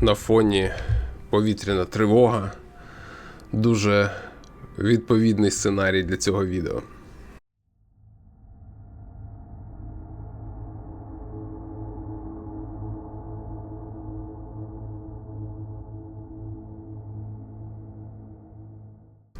на фоні повітряна тривога. Дуже відповідний сценарій для цього відео.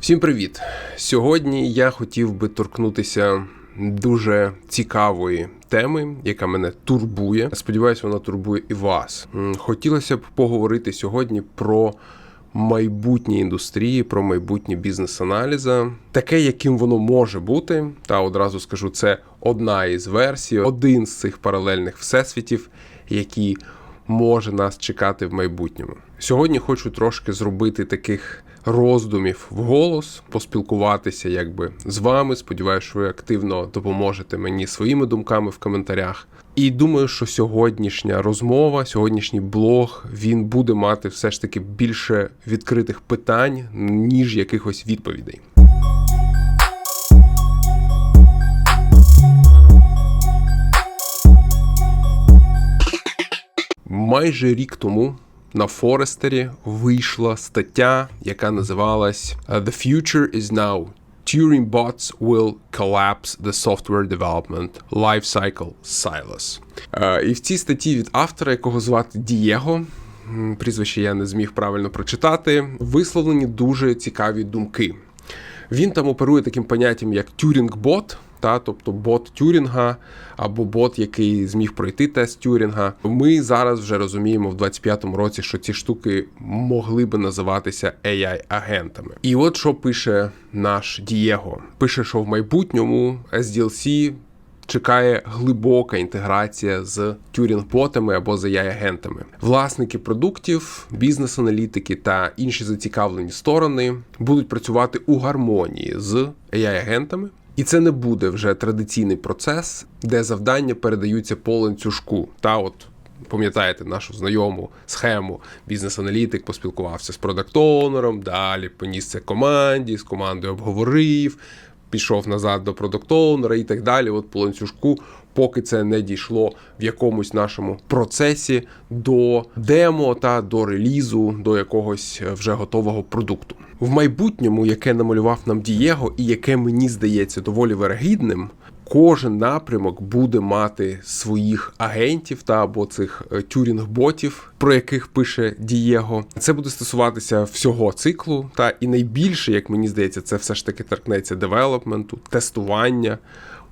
Всім привіт! Сьогодні я хотів би торкнутися дуже цікавої теми, яка мене турбує. Сподіваюсь, вона турбує і вас. Хотілося б поговорити сьогодні про майбутнє індустрії, про майбутнє бізнес-аналіза, таке, яким воно може бути. Та одразу скажу, це одна із версій, один з цих паралельних всесвітів, які може нас чекати в майбутньому. Сьогодні хочу трошки зробити таких роздумів вголос, поспілкуватися якби з вами. Сподіваюся, що ви активно допоможете мені своїми думками в коментарях. І думаю, що сьогоднішня розмова, сьогоднішній блог, він буде мати все ж таки більше відкритих питань, ніж якихось відповідей. Майже рік тому на Форестері вийшла стаття, яка називалась «Uh, The future is now. Turing bots will collapse the software development life cycle silos. Е, І в цій статті від автора, якого звати Дієго, прізвище я не зміг правильно прочитати, висловлені дуже цікаві думки. Він там оперує таким поняттям, як Тюрінг-бот, та, тобто бот Тюрінга або бот, який зміг пройти тест Тюрінга. Ми зараз вже розуміємо в 25-му році, що ці штуки могли би називатися AI-агентами. І от що пише наш Дієго: пише, що в майбутньому SDLC чекає глибока інтеграція з тюрінг-ботами або з AI-агентами. Власники продуктів, бізнес-аналітики та інші зацікавлені сторони будуть працювати у гармонії з AI-агентами. І це не буде вже традиційний процес, де завдання передаються по ланцюжку. Та от пам'ятаєте нашу знайому схему. Бізнес-аналітик поспілкувався з продакт-онером, далі поніс це команді, з командою обговорив, пішов назад до продакт-онера і так далі. От по ланцюжку, поки це не дійшло в якомусь нашому процесі до демо та до релізу, до якогось е, вже готового продукту. В майбутньому, яке намалював нам Дієго, і яке мені здається доволі вирогідним, кожен напрямок буде мати своїх агентів та або цих е, тюрінг-ботів, про яких пише Дієго. Це буде стосуватися всього циклу, та і найбільше, як мені здається, це все ж таки торкнеться девелопменту, тестування.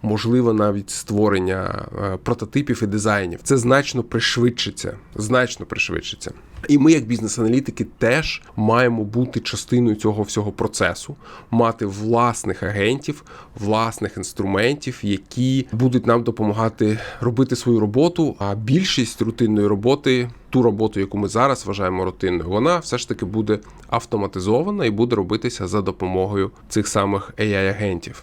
Можливо, навіть створення е, прототипів і дизайнів. Це значно пришвидшиться, значно пришвидшиться. І ми, як бізнес-аналітики, теж маємо бути частиною цього всього процесу, мати власних агентів, власних інструментів, які будуть нам допомагати робити свою роботу. А більшість рутинної роботи, ту роботу, яку ми зараз вважаємо рутинною, вона все ж таки буде автоматизована і буде робитися за допомогою цих самих AI-агентів.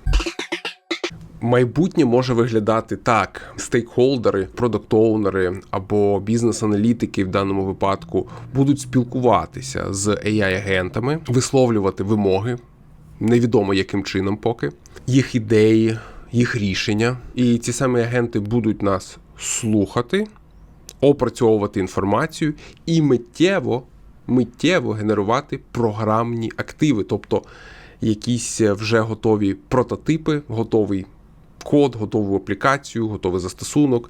Майбутнє може виглядати так: стейкхолдери, продакт-оунери або бізнес-аналітики в даному випадку будуть спілкуватися з AI-агентами, висловлювати вимоги, невідомо яким чином поки, їх ідеї, їх рішення. І ці самі агенти будуть нас слухати, опрацьовувати інформацію і миттєво, миттєво генерувати програмні активи, тобто якісь вже готові прототипи, готовий код, готову аплікацію, готовий застосунок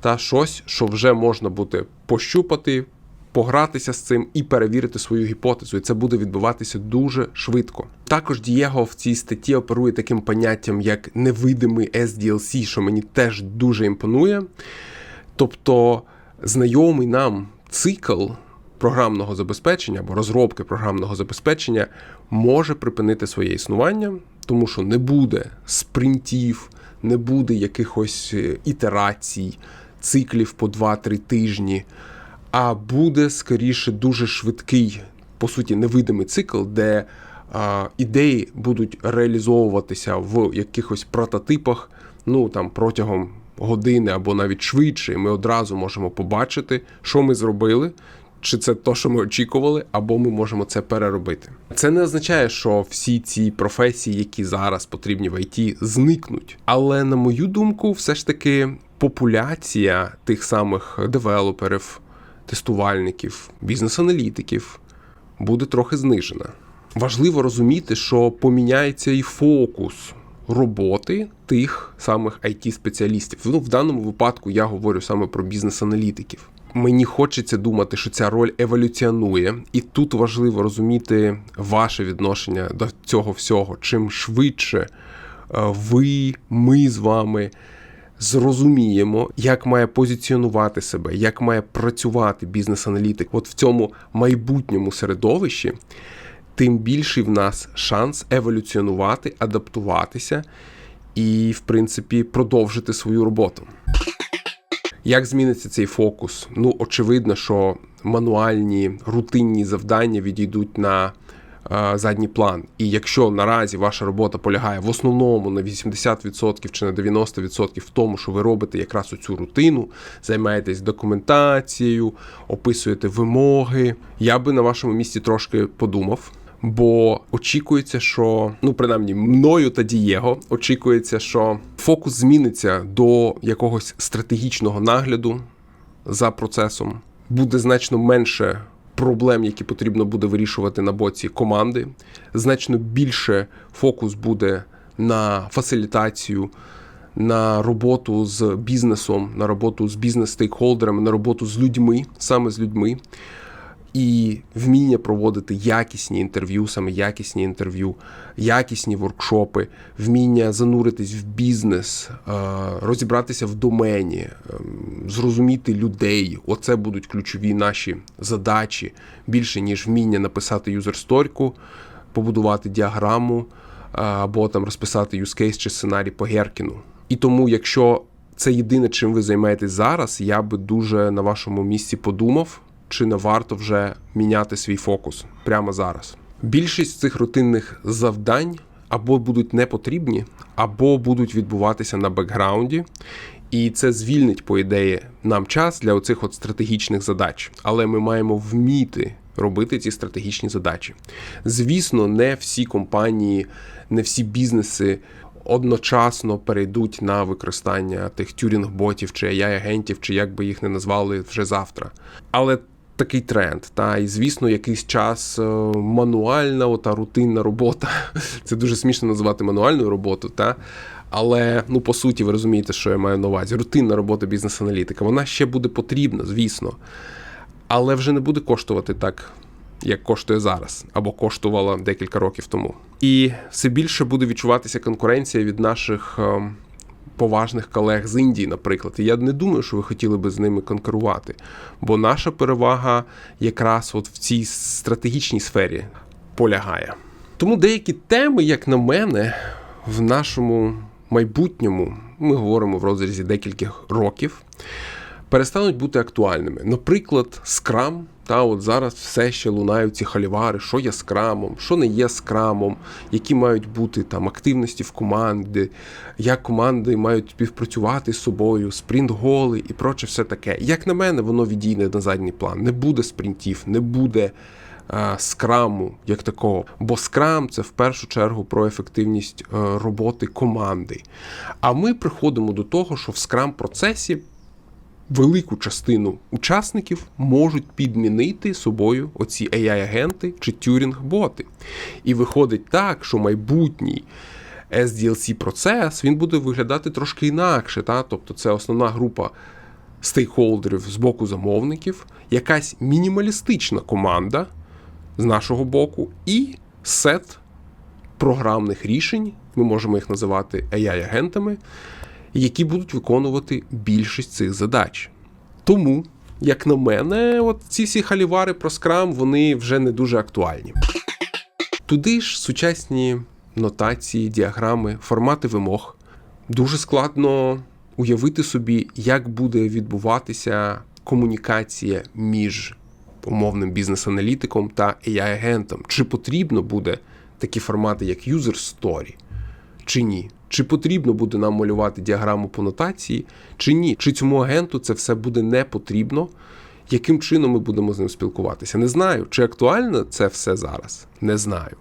та щось, що вже можна буде пощупати, погратися з цим і перевірити свою гіпотезу. І це буде відбуватися дуже швидко. Також Дієго в цій статті оперує таким поняттям, як невидимий SDLC, що мені теж дуже імпонує. Тобто знайомий нам цикл. Програмного забезпечення або розробки програмного забезпечення може припинити своє існування, тому що не буде спринтів, не буде якихось е, ітерацій, циклів по 2-3 тижні, а буде скоріше дуже швидкий, по суті, невидимий цикл, де ідеї будуть реалізовуватися в якихось прототипах, ну там протягом години або навіть швидше. І ми одразу можемо побачити, що ми зробили. Чи це то, що ми очікували, або ми можемо це переробити. Це не означає, що всі ці професії, які зараз потрібні в ІТ, зникнуть. Але на мою думку, все ж таки популяція тих самих девелоперів, тестувальників, бізнес-аналітиків буде трохи знижена. Важливо розуміти, що поміняється і фокус роботи тих самих it спеціалістів Ну, в даному випадку я говорю саме про бізнес-аналітиків. Мені хочеться думати, що ця роль еволюціонує, і тут важливо розуміти ваше відношення до цього всього. Чим швидше е, ви, ми з вами зрозуміємо, як має позиціонувати себе, як має працювати бізнес-аналітик, от в цьому майбутньому середовищі, тим більший в нас шанс еволюціонувати, адаптуватися і, в принципі, продовжити свою роботу. Як зміниться цей фокус? Ну, очевидно, що мануальні рутинні завдання відійдуть на е, задній план. І якщо наразі ваша робота полягає в основному на 80% чи на 90% в тому, що ви робите якраз оцю рутину, займаєтесь документацією, описуєте вимоги, я би на вашому місці трошки подумав. Бо очікується, що ну принаймні мною та Дієго очікується, що фокус зміниться до якогось стратегічного нагляду за процесом. Буде значно менше проблем, які потрібно буде вирішувати на боці команди. Значно більше фокус буде на фасилітацію, на роботу з бізнесом, на роботу з бізнес-стейкхолдерами, на роботу з людьми, саме з людьми і вміння проводити якісні інтерв'ю, саме якісні інтерв'ю, якісні воркшопи, вміння зануритись в бізнес, е, розібратися в домені, ем, зрозуміти людей. Оце будуть ключові наші задачі більше ніж вміння написати юзерсторіку, побудувати діаграму е, або там розписати юзкейс чи сценарій по Геркіну. І тому, якщо це єдине, чим ви займаєтесь зараз, я би дуже на вашому місці подумав чи не варто вже міняти свій фокус прямо зараз. Більшість цих рутинних завдань або будуть не потрібні, або будуть відбуватися на бекграунді, і це звільнить, по ідеї, нам час для оцих от стратегічних задач. Але ми маємо вміти робити ці стратегічні задачі. Звісно, не всі компанії, не всі бізнеси одночасно перейдуть на використання тих тюрінг-ботів чи AI-агентів, чи як би їх не назвали вже завтра. Але такий тренд. Та і звісно, якийсь час е, мануальна, ота рутинна робота. Це дуже смішно називати мануальною роботу, та. Але ну по суті, ви розумієте, що я маю на увазі. Рутинна робота бізнес-аналітика. Вона ще буде потрібна, звісно, але вже не буде коштувати так, як коштує зараз, або коштувала декілька років тому. І все більше буде відчуватися конкуренція від наших ем, поважних колег з Індії, наприклад. І я не думаю, що ви хотіли би з ними конкурувати. Бо наша перевага якраз от в цій стратегічній сфері полягає. Тому деякі теми, як на мене, в нашому майбутньому, ми говоримо в розрізі декількох років, перестануть бути актуальними. Наприклад, скрам. Та от зараз все ще лунають ці халівари, що є скрамом, що не є скрамом, які мають бути там активності в команди, як команди мають співпрацювати з собою, спринт-голи і проче все таке. Як на мене, воно відійде на задній план. Не буде спринтів, не буде а, скраму як такого. Бо скрам це в першу чергу про ефективність е, роботи команди. А ми приходимо до того, що в скрам процесі велику частину учасників можуть підмінити собою оці AI-агенти чи тюрінг-боти. І виходить так, що майбутній SDLC процес він буде виглядати трошки інакше. Та? Тобто це основна група стейкхолдерів з боку замовників, якась мінімалістична команда з нашого боку, і сет програмних рішень, ми можемо їх називати AI-агентами які будуть виконувати більшість цих задач. Тому, як на мене, от ці всі халівари про скрам вони вже не дуже актуальні. Туди ж сучасні нотації, діаграми, формати вимог. Дуже складно уявити собі, як буде відбуватися комунікація між умовним бізнес-аналітиком та AI-агентом. Чи потрібно буде такі формати, як User Story, чи ні. Чи потрібно буде нам малювати діаграму по нотації, чи ні? Чи цьому агенту це все буде не потрібно? Яким чином ми будемо з ним спілкуватися? Не знаю. Чи актуально це все зараз? Не знаю.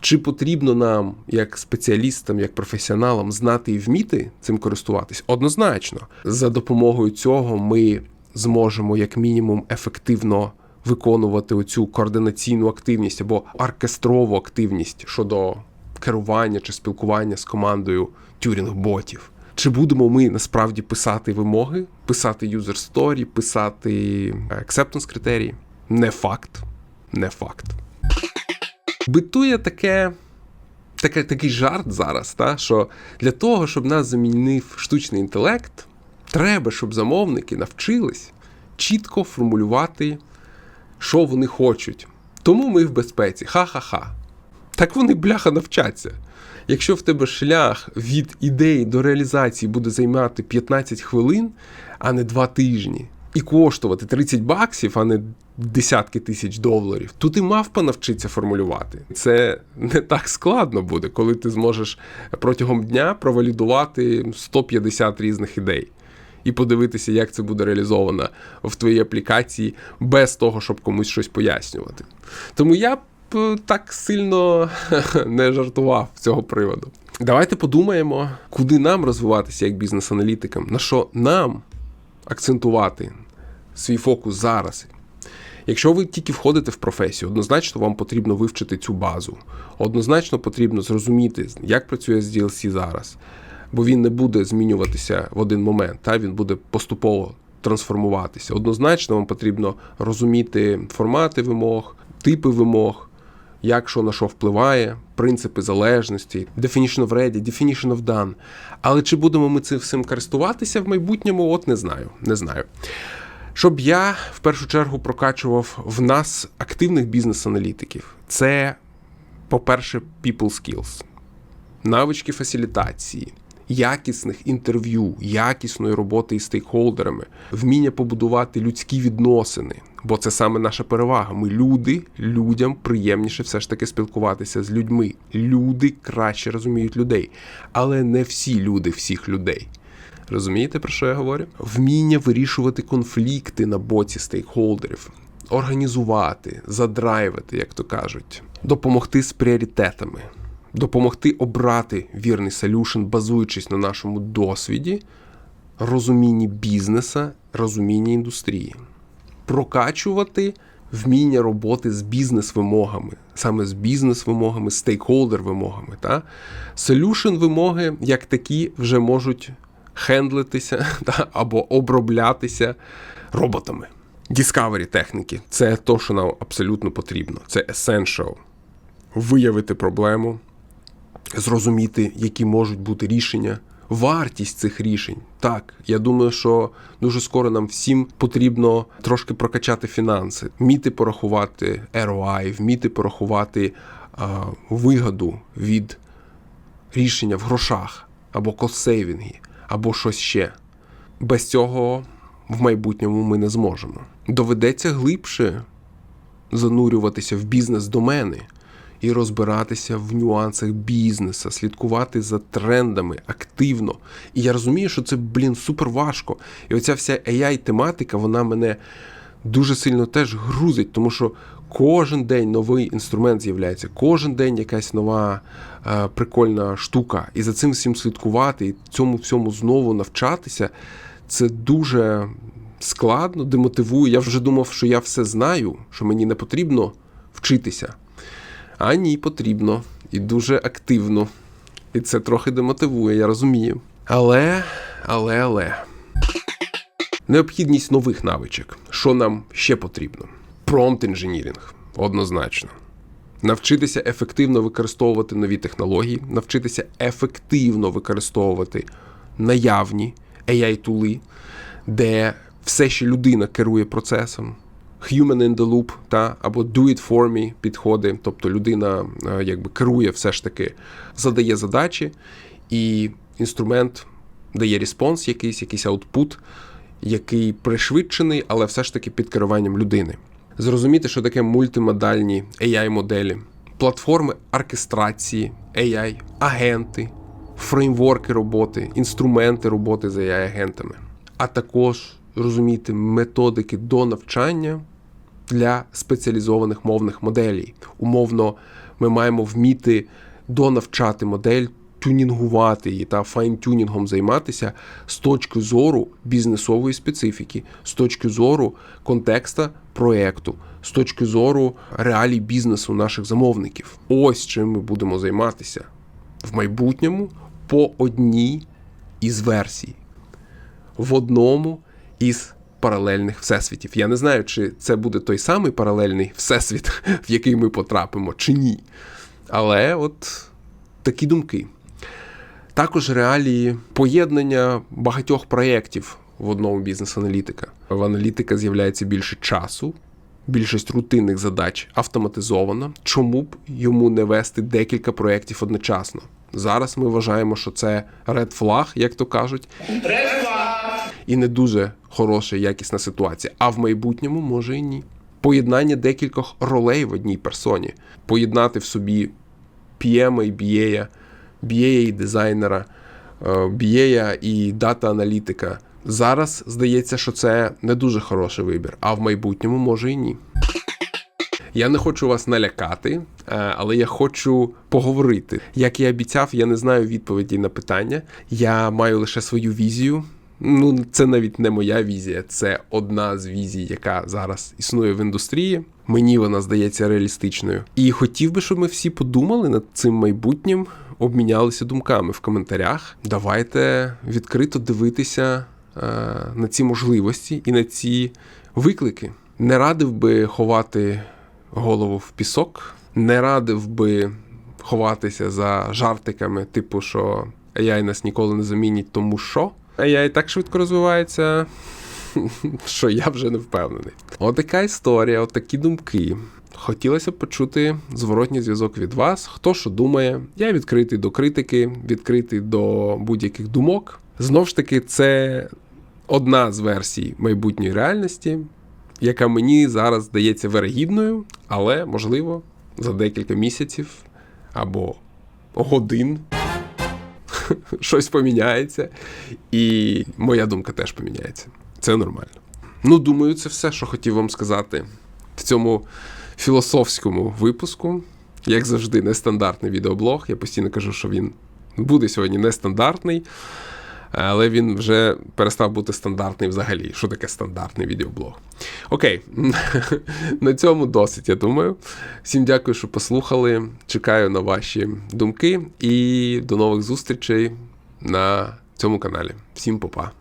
Чи потрібно нам, як спеціалістам, як професіоналам, знати і вміти цим користуватись? Однозначно, за допомогою цього ми зможемо як мінімум ефективно виконувати оцю координаційну активність або оркестрову активність щодо керування чи спілкування з командою тюрінг-ботів. Чи будемо ми насправді писати вимоги, писати user story, писати acceptance критерії? Не факт. Не факт. Битує таке, таке такий жарт зараз, та, що для того, щоб нас замінив штучний інтелект, треба, щоб замовники навчились чітко формулювати, що вони хочуть. Тому ми в безпеці. Ха-ха-ха. Так вони, бляха, навчаться. Якщо в тебе шлях від ідеї до реалізації буде займати 15 хвилин, а не 2 тижні, і коштувати 30 баксів, а не десятки тисяч доларів, то ти мав понавчитися формулювати. Це не так складно буде, коли ти зможеш протягом дня провалідувати 150 різних ідей. І подивитися, як це буде реалізовано в твоїй аплікації без того, щоб комусь щось пояснювати. Тому я б так сильно не жартував з цього приводу. Давайте подумаємо, куди нам розвиватися як бізнес-аналітикам, на що нам акцентувати свій фокус зараз. Якщо ви тільки входите в професію, однозначно вам потрібно вивчити цю базу. Однозначно потрібно зрозуміти, як працює SDLC зараз, бо він не буде змінюватися в один момент, та він буде поступово трансформуватися. Однозначно вам потрібно розуміти формати вимог, типи вимог, як що на що впливає, принципи залежності, definition of ready, definition of done. Але чи будемо ми цим всім користуватися в майбутньому? От не знаю. Не знаю. Щоб я в першу чергу прокачував в нас активних бізнес-аналітиків, це, по-перше, people skills, навички фасилітації, якісних інтерв'ю, якісної роботи із стейкхолдерами, вміння побудувати людські відносини, бо це саме наша перевага. Ми люди, людям приємніше все ж таки спілкуватися з людьми. Люди краще розуміють людей, але не всі люди всіх людей. Розумієте, про що я говорю? Вміння вирішувати конфлікти на боці стейкхолдерів, організувати, задрайвити, як то кажуть, допомогти з пріоритетами, допомогти обрати вірний солюшн, базуючись на нашому досвіді, розумінні бізнеса, розумінні індустрії, прокачувати. Вміння роботи з бізнес-вимогами, саме з бізнес-вимогами, стейкхолдер-вимогами. Та? Solution-вимоги, як такі, вже можуть хендлитися та, або оброблятися роботами. Discovery техніки це то, що нам абсолютно потрібно. Це essential. Виявити проблему, зрозуміти, які можуть бути рішення, вартість цих рішень. Так, я думаю, що дуже скоро нам всім потрібно трошки прокачати фінанси, вміти порахувати ROI, вміти порахувати а, вигоду від рішення в грошах або костсейвінги або щось ще. Без цього в майбутньому ми не зможемо. Доведеться глибше занурюватися в бізнес-домени і розбиратися в нюансах бізнесу, слідкувати за трендами активно. І я розумію, що це, блін, супер важко. І оця вся AI-тематика, вона мене дуже сильно теж грузить, тому що кожен день новий інструмент з'являється, кожен день якась нова е, прикольна штука. І за цим всім слідкувати, і цьому всьому знову навчатися, це дуже складно, демотивує. Я вже думав, що я все знаю, що мені не потрібно вчитися. А ні, потрібно. І дуже активно. І це трохи демотивує, я розумію. Але, але, але. Необхідність нових навичок. Що нам ще потрібно? Промпт інженірінг, однозначно. Навчитися ефективно використовувати нові технології, навчитися ефективно використовувати наявні AI-тули, де все ще людина керує процесом. Human in the loop, та, або do it for me підходи. Тобто людина е, якби керує все ж таки, задає задачі, і інструмент дає респонс, якийсь, якийсь аутпут, який пришвидшений, але все ж таки під керуванням людини. Зрозуміти, що таке мультимодальні AI-моделі, платформи оркестрації AI, агенти, фреймворки роботи, інструменти роботи з AI-агентами, а також розуміти методики до навчання для спеціалізованих мовних моделей. Умовно, ми маємо вміти донавчати модель тюнінгувати її та файн-тюнінгом займатися з точки зору бізнесової специфіки, з точки зору контекста проекту, з точки зору реалій бізнесу наших замовників. Ось чим ми будемо займатися в майбутньому по одній із версій, в одному із паралельних всесвітів. Я не знаю, чи це буде той самий паралельний всесвіт, в який ми потрапимо, чи ні. Але от такі думки. Також реалії поєднання багатьох проєктів в одному бізнес-аналітика. В аналітика з'являється більше часу, більшість рутинних задач автоматизована. Чому б йому не вести декілька проєктів одночасно? Зараз ми вважаємо, що це red flag, як то кажуть, і не дуже хороша якісна ситуація. А в майбутньому може і ні. Поєднання декількох ролей в одній персоні, поєднати в собі PM і BA, BA і дизайнера, BA і дата-аналітика. Зараз здається, що це не дуже хороший вибір, а в майбутньому може і ні. Я не хочу вас налякати, е, але я хочу поговорити. Як і обіцяв, я не знаю відповіді на питання. Я маю лише свою візію. Ну, це навіть не моя візія, це одна з візій, яка зараз існує в індустрії. Мені вона здається реалістичною. І хотів би, щоб ми всі подумали над цим майбутнім, обмінялися думками в коментарях. Давайте відкрито дивитися е, на ці можливості і на ці виклики. Не радив би ховати голову в пісок, не радив би ховатися за жартиками, типу, що AI нас ніколи не замінить, тому що. AI так швидко розвивається, що я вже не впевнений. Отака історія, отакі думки. Хотілося б почути зворотній зв'язок від вас. Хто що думає? Я відкритий до критики, відкритий до будь-яких думок. Знов ж таки, це одна з версій майбутньої реальності, яка мені зараз здається вирогідною, але можливо за декілька місяців або годин щось поміняється, і моя думка теж поміняється. Це нормально. Ну, думаю, це все, що хотів вам сказати в цьому філософському випуску. Як завжди, нестандартний відеоблог. Я постійно кажу, що він буде сьогодні нестандартний, але він вже перестав бути стандартний взагалі. Що таке стандартний відеоблог? Окей, на цьому досить, я думаю. Всім дякую, що послухали. Чекаю на ваші думки і до нових зустрічей на цьому каналі. Всім па-па.